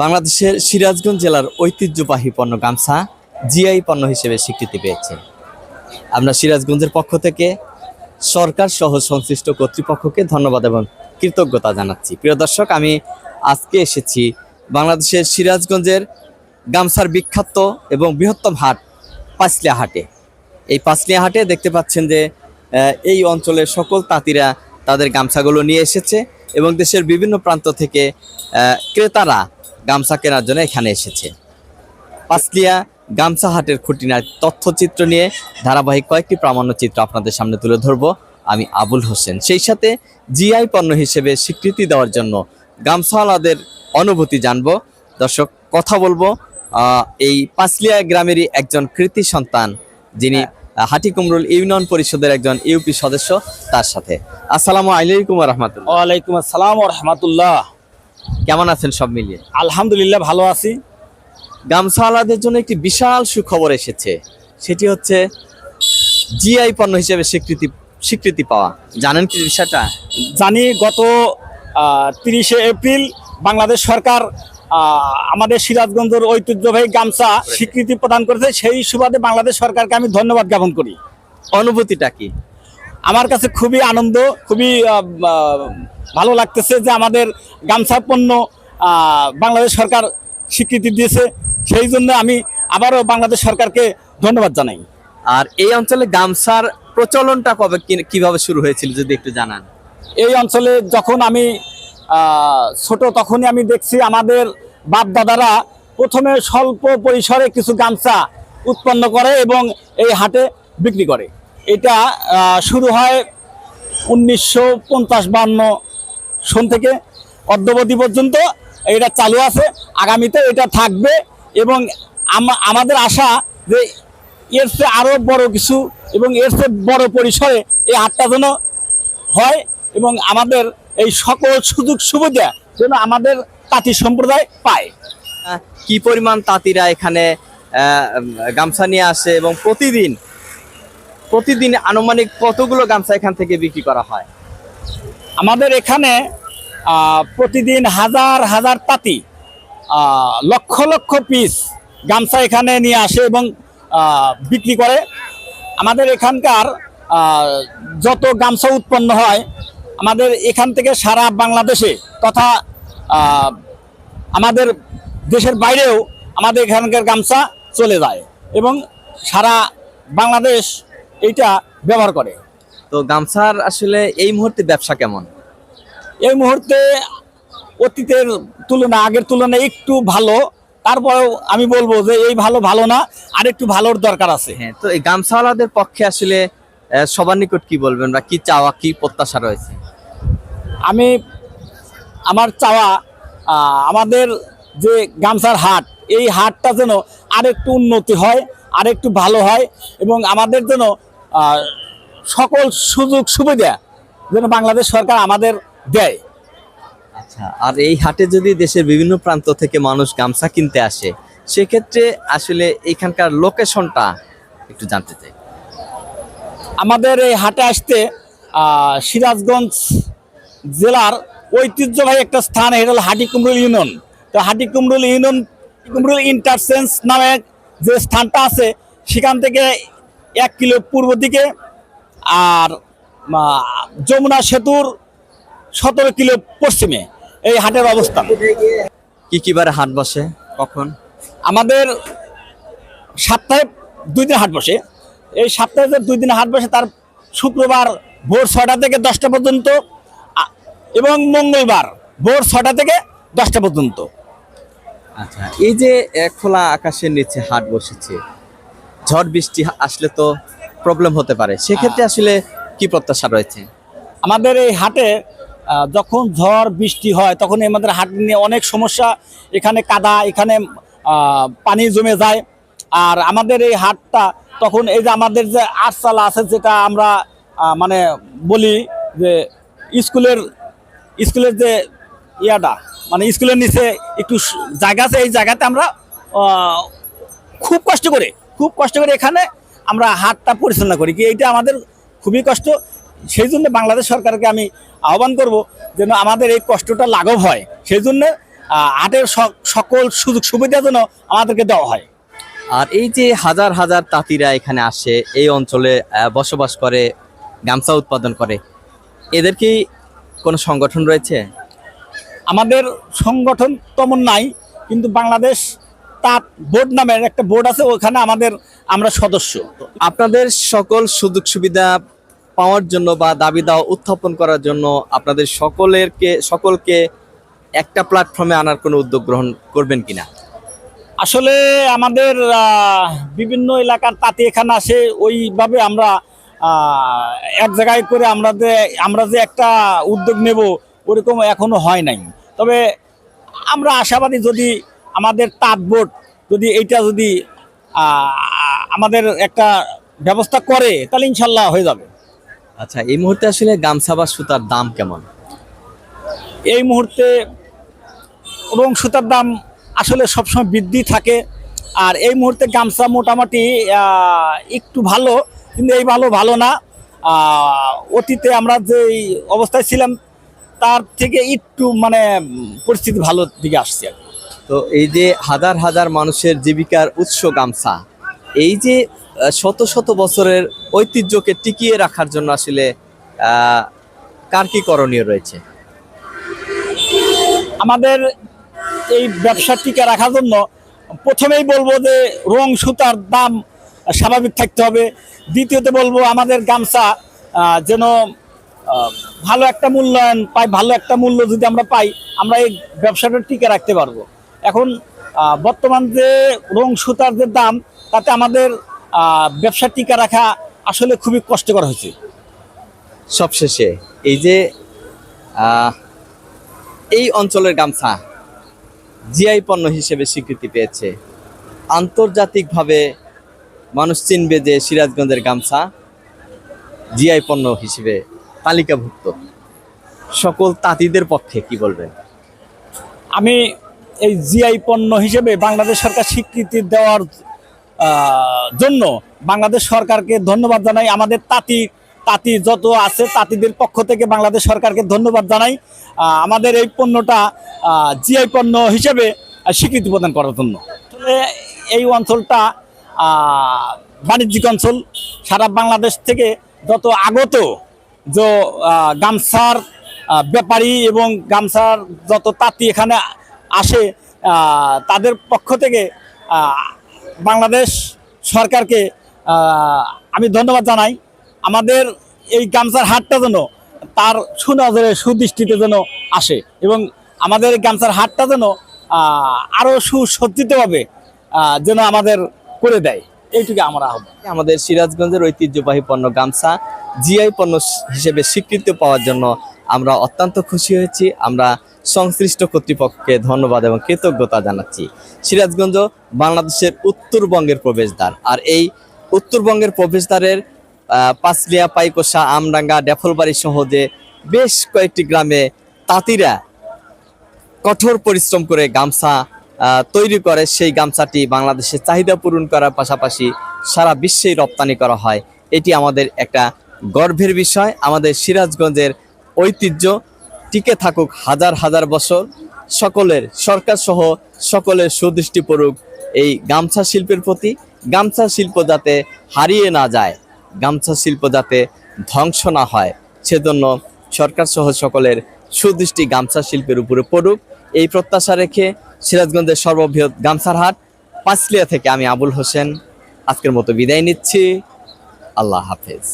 বাংলাদেশের সিরাজগঞ্জ জেলার ঐতিহ্যবাহী পণ্য গামছা জিআই পণ্য হিসেবে স্বীকৃতি পেয়েছে। আমরা সিরাজগঞ্জের পক্ষ থেকে সরকার সহ সংশ্লিষ্ট কর্তৃপক্ষকে ধন্যবাদ এবং কৃতজ্ঞতা জানাচ্ছি। প্রিয় দর্শক, আমি আজকে এসেছি বাংলাদেশের সিরাজগঞ্জের গামছার বিখ্যাত এবং বৃহত্তম হাট পাঁচলিয়া হাটে। এই পাঁচলিয়া হাটে দেখতে পাচ্ছেন যে এই অঞ্চলের সকল তাঁতিরা তাদের গামছাগুলো নিয়ে এসেছে এবং দেশের বিভিন্ন প্রান্ত থেকে ক্রেতারা গামছা কেনার জন্য এখানে এসেছে। পাঁচলিয়া গামছা হাটের খুঁটিনার তথ্যচিত্র নিয়ে ধারাবাহিক কয়েকটি প্রামাণ্যচিত্র আপনাদের সামনে তুলে ধরবো। আমি আবুল হোসেন। সেই সাথে জিআই পণ্য হিসেবে স্বীকৃতি দেওয়ার জন্য গামছাওয়ালাদের অনুভূতি জানব। দর্শক কথা বলব এই পাঁচলিয়া গ্রামেরই একজন কৃতি সন্তান যিনি হাটিকুমরুল ইউনিয়ন পরিষদের একজন ইউপি সদস্য তার সাথে। আসসালামু আলাইকুম রহমতুল্লাহ। ওয়ালাইকুম আসসালাম রহমতুল্লাহ। কেমন আছেন সব মিলিয়ে? আলহামদুলিল্লাহ ভালো আছি। গামছাওয়ালাদের জন্য একটি বিশাল সুখবর এসেছে। সেটি হচ্ছে জিআই পণ্য হিসেবে স্বীকৃতি স্বীকৃতি পাওয়া। জানেন কি বিষয়টা? জানি গত তিরিশে এপ্রিল বাংলাদেশ সরকার আহ, আমাদের সিরাজগঞ্জের ঐতিহ্যবাহী গামছা স্বীকৃতি প্রদান করেছে। সেই সুবাদে বাংলাদেশ সরকারকে আমি ধন্যবাদ জ্ঞাপন করি। অনুভূতিটা কি? আমার কাছে খুবই আনন্দ খুবই ভালো লাগতেছে যে আমাদের গামছা পণ্য বাংলাদেশ সরকার স্বীকৃতি দিয়েছে। সেই জন্য আমি আবারও বাংলাদেশ সরকারকে ধন্যবাদ জানাই। আর এই অঞ্চলে গামছার প্রচলনটা কবে কীভাবে শুরু হয়েছিল যদি একটু জানান? এই অঞ্চলে যখন আমি ছোট তখনই আমি দেখছি আমাদের বাপ দাদারা প্রথমে স্বল্প পরিসরে কিছু গামছা উৎপন্ন করে এবং এই হাটে বিক্রি করে। এটা শুরু হয় উনিশশো পঞ্চাশ বান্ন সন থেকে অদ্যবধি পর্যন্ত এটা চালু আছে। আগামীতে এটা থাকবে এবং আমাদের আশা যে এর চেয়ে আরও বড় কিছু এবং এর চেয়ে বড় পরিসরে এই হাটটা যেন হয় এবং আমাদের এই সকল সুযোগ সুবিধা যেন আমাদের তাঁতি সম্প্রদায় পায়। কি পরিমাণ তাঁতিরা এখানে গামছা নিয়ে আসে এবং প্রতিদিন প্রতিদিন আনুমানিক কতগুলো গামছা এখান থেকে বিক্রি করা হয়? আমাদের এখানে প্রতিদিন হাজার হাজার আহ, লক্ষ লক্ষ পিস গামছা এখানে নিয়ে আসে এবং বিক্রি করে। আমাদের এখানকার যত গামছা উৎপন্ন হয় আমাদের এখান থেকে সারা বাংলাদেশে তথা আমাদের দেশের বাইরেও আমাদের এখানকার গামছা চলে যায় এবং সারা বাংলাদেশ এইটা ব্যবহার করে। তো গামছার আসলে এই মুহূর্তে ব্যবসা কেমন? এই মুহূর্তে অতীতের তুলনা আগের তুলনায় একটু ভালো। তারপরেও আমি বলব যে এই ভালো ভালো না আর একটু ভালোর দরকার আছে। হ্যাঁ তো এই গামছাওয়ালাদের পক্ষে আসলে সবার নিকট কি বলবেন বা কি চাওয়া কি প্রত্যাশা রয়েছে? আমি আমার চাওয়া আমাদের যে গামছার হাট এই হাটটা যেন আরেকটু উন্নতি হয় আরেকটু ভালো হয় এবং আমাদের যেন সকল সুযোগ সুবিধা যেন বাংলাদেশ সরকার আমাদের দেয়। আচ্ছা আর এই হাটে যদি দেশের বিভিন্ন প্রান্ত থেকে মানুষ গামছা কিনতে আসে সেক্ষেত্রে আসলে এখানকার লোকেশনটা একটু জানতে চাই। আমাদের এই হাটে আসতে সিরাজগঞ্জ জেলার ঐতিহ্যবাহী একটা স্থান এটা হলো হাটিকুমরুল ইউনিয়ন। তো হাটিকুমরুল ইউনিয়ন কুমরুল ইন্টারচেঞ্জ নামে যে স্থানটা আছে সেখান থেকে এক কিলো পূর্ব দিকে আর যমুনা সেতুর সতেরো কিলো পশ্চিমে এই হাটের অবস্থান কি কি বারে হাট বসে? কখন? আমাদের সপ্তাহে দুই দিন হাট বসে। এই সপ্তাহে যে দুই দিন হাট বসে তার শুক্রবার ভোর ছটা থেকে দশটা পর্যন্ত এবং মঙ্গলবার ভোর ছটা থেকে দশটা পর্যন্ত। আচ্ছা এই যে খোলা আকাশের নিচে হাট বসেছে ঝড় বৃষ্টি আসলে তো প্রবলেম হতে পারে। সেক্ষেত্রে আসলে কি প্রত্যাশা রয়েছে? আমাদের এই হাটে যখন ঝড় বৃষ্টি হয় তখন আমাদের হাট নিয়ে অনেক সমস্যা। এখানে কাদা এখানে পানি জমে যায়। আর আমাদের এই হাটটা তখন এই যে আমাদের যে আটচালা আছে যেটা আমরা মানে বলি যে স্কুলের স্কুলের যে ইয়াটা মানে স্কুলের নিচে একটু জায়গা আছে এই জায়গাতে আমরা খুব কষ্ট করে খুব কষ্ট করে এখানে আমরা হাটটা পরিচালনা করি কি এইটা আমাদের খুবই কষ্ট। সেই জন্য বাংলাদেশ সরকারকে আমি আহ্বান করব যেন আমাদের এই কষ্টটা লাঘব হয়। সেই জন্য হাটের সকল সুযোগ সুবিধা যেন আমাদেরকে দেওয়া হয়। আর এই যে হাজার হাজার তাঁতিরা এখানে আসে এই অঞ্চলে বসবাস করে গামছা উৎপাদন করে এদের কি কোনো সংগঠন রয়েছে? আমাদের সংগঠন তেমন নাই কিন্তু বাংলাদেশ তাঁত বোর্ড নামের একটা বোর্ড আছে ওখানে আমাদের আমরা সদস্য। আপনাদের সকল সুযোগ সুবিধা পাওয়ার জন্য বা দাবি দাওয়া উত্থাপন করার জন্য আপনাদের সকলেরকে সকলকে একটা প্ল্যাটফর্মে আনার কোনো উদ্যোগ গ্রহণ করবেন কিনা? আসলে আমাদের বিভিন্ন এলাকার তাঁতি এখানে আসে ওইভাবে আমরা এক জায়গায় করে আমরা যে আমরা যে একটা উদ্যোগ নেব ওরকম এখনও হয় নাই। তবে আমরা আশাবাদী যদি আমাদের তাঁত বোর্ড যদি এইটা যদি আমাদের একটা ব্যবস্থা করে তাহলে ইনশাল্লাহ হয়ে যাবে। আচ্ছা এই মুহূর্তে আসলে গামছা বা সুতার দাম কেমন? এই মুহূর্তে রং সুতার দাম আসলে সবসময় বৃদ্ধি থাকে। আর এই মুহূর্তে গামছা মোটামুটি একটু ভালো কিন্তু এই ভালো ভালো না। অতীতে আমরা যে অবস্থায় ছিলাম তার থেকে একটু মানে পরিস্থিতি ভালো দিকে আসছে আর। তো এই যে হাজার হাজার মানুষের জীবিকার উৎস গামছা, এই যে শত শত বছরের ঐতিহ্যকে টিকিয়ে রাখার জন্য আসলে কার কি করণীয় রয়েছে? আমাদের এই ব্যবসা টিকে রাখার জন্য প্রথমেই বলব যে, রং সুতার দাম স্বাভাবিক থাকতে হবে। দ্বিতীয়তে বলব, আমাদের গামছা যেন ভালো একটা মূল্যায়ন পাই, ভালো একটা মূল্য যদি আমরা পাই, আমরা এই ব্যবসাটা টিকে রাখতে পারব। এখন বর্তমান যে রং সুতার যে দাম তাতে আমাদের ব্যবসা টিকা রাখা আসলে খুবই কষ্টকর হয়েছে। সবশেষে এই যে এই অঞ্চলের গামছা জিআই পণ্য হিসেবে স্বীকৃতি পেয়েছে। আন্তর্জাতিকভাবে মানুষ চিনবে যে সিরাজগঞ্জের গামছা জিআই পণ্য হিসেবে তালিকাভুক্ত। সকল তাঁতিদের পক্ষে কি বলবেন? আমি এই জিআই পণ্য হিসেবে বাংলাদেশ সরকার স্বীকৃতি দেওয়ার জন্য বাংলাদেশ সরকারকে ধন্যবাদ জানাই। আমাদের তাঁতি তাঁতি যত আছে তাঁতিদের পক্ষ থেকে বাংলাদেশ সরকারকে ধন্যবাদ জানাই। আমাদের এই পণ্যটা জিআই পণ্য হিসেবে স্বীকৃতি প্রদান করার জন্য। এই অঞ্চলটা বাণিজ্যিক অঞ্চল। সারা বাংলাদেশ থেকে যত আগত যে গামছার ব্যাপারী এবং গামছার যত তাঁতি এখানে আসে তাদের পক্ষ থেকে বাংলাদেশ সরকারকে আমি ধন্যবাদ জানাই। আমাদের এই গামছার হাটটা যেন তার সুনজরে, সুদৃষ্টিতে যেন আসে এবং আমাদের এই গামছার হাটটা যেন আরও সুসজ্জিতভাবে যেন আমাদের করে দেয়। এইটুকু আমরা আহ্বান। আমাদের সিরাজগঞ্জের ঐতিহ্যবাহী পণ্য গামছা জিআই পণ্য হিসেবে স্বীকৃতি পাওয়ার জন্য আমরা অত্যন্ত খুশি হয়েছি। আমরা সংশ্লিষ্ট কর্তৃপক্ষকে ধন্যবাদ এবং কৃতজ্ঞতা জানাচ্ছি। সিরাজগঞ্জ বাংলাদেশের উত্তরবঙ্গের প্রবেশদ্বার। আর এই উত্তরবঙ্গের প্রবেশদ্বারের পাঁচলিয়া পাইকোষা আমডাঙ্গা, ডেফলবাড়ি সহ যে বেশ কয়েকটি গ্রামে তাঁতিরা কঠোর পরিশ্রম করে গামছা তৈরি করে, সেই গামছাটি বাংলাদেশের চাহিদা পূরণ করার পাশাপাশি সারা বিশ্বেই রপ্তানি করা হয়। এটি আমাদের একটা গর্বের বিষয়। আমাদের সিরাজগঞ্জের ঐতিহ্য টিকে থাকুক হাজার হাজার বছর, সকলের সরকার সহ সকলের সুদৃষ্টি পড়ুক এই গামছা শিল্পের প্রতি। গামছা শিল্প যাতে হারিয়ে না যায়, গামছা শিল্প যাতে ধ্বংস না হয়, সেজন্য সরকার সহ সকলের সুদৃষ্টি গামছা শিল্পের উপরে পড়ুক। এই প্রত্যাশা রেখে সিরাজগঞ্জের সর্ববৃহৎ গামছার হাট পাঁচলিয়া থেকে আমি আবুল হোসেন। আজকের মতো বিদায় নিচ্ছি। আল্লাহ হাফেজ।